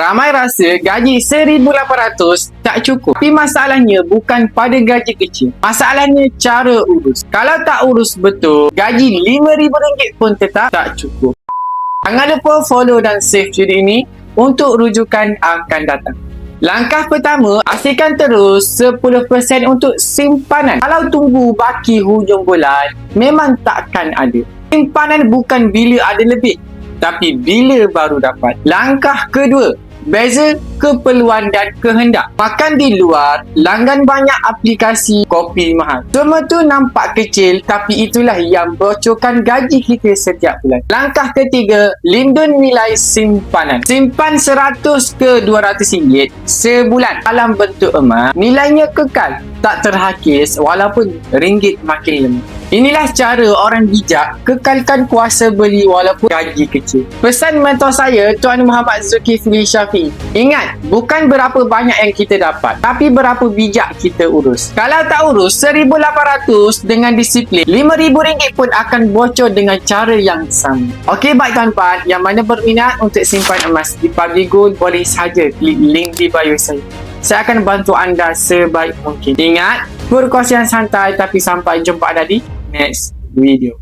Ramai rasa gaji 1,800 tak cukup. Tapi masalahnya bukan pada gaji kecil. Masalahnya cara urus. Kalau tak urus betul, gaji RM5,000 pun tetap tak cukup. Jangan lupa follow dan save video ini untuk rujukan akan datang. Langkah pertama, asingkan terus 10% untuk simpanan. Kalau tunggu baki hujung bulan, memang takkan ada. Simpanan bukan bila ada lebih, tapi bila baru dapat. Langkah kedua, beza keperluan dan kehendak. Makan di luar, langgan banyak aplikasi kopi mahal. Semua tu nampak kecil tapi itulah yang bocorkan gaji kita setiap bulan. Langkah ketiga, lindun nilai simpanan. Simpan 100 ke 200 ringgit sebulan dalam bentuk emas. Nilainya kekal, tak terhakis walaupun ringgit makin lemah. Inilah cara orang bijak kekalkan kuasa beli walaupun gaji kecil. Pesan mentor saya, Tuan Muhammad Zulkifli Syafiq. Ingat, bukan berapa banyak yang kita dapat, tapi berapa bijak kita urus. Kalau tak urus, 1,800 dengan disiplin, RM5,000 pun akan bocor dengan cara yang sama. Okey baik tuan-tuan, yang mana berminat untuk simpan emas di Public Gold, boleh saja klik link di bio saya. Saya akan bantu anda sebaik mungkin. Ingat, berkos yang santai tapi sampai jumpa di next video.